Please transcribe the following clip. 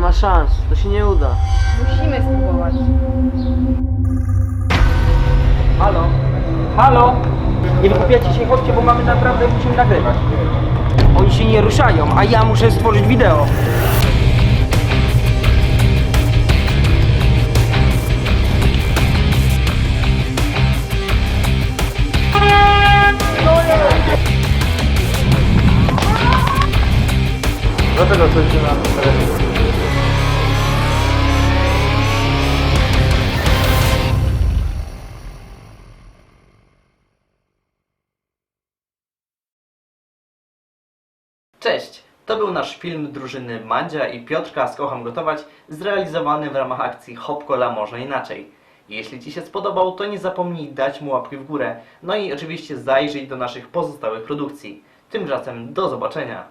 ma szans, to się nie uda. Musimy spróbować. Halo? Halo? Nie wykupiacie się, chodźcie, bo mamy naprawdę, musimy nagrywać. Oni się nie ruszają, a ja muszę stworzyć wideo. Dlatego coś się nam Cześć! To był nasz film drużyny Mandzia i Piotrka z Kocham Gotować, zrealizowany w ramach akcji Hop Cola Może Inaczej. Jeśli Ci się spodobał, to nie zapomnij dać mu łapki w górę. No i oczywiście zajrzyj do naszych pozostałych produkcji. Tymczasem do zobaczenia!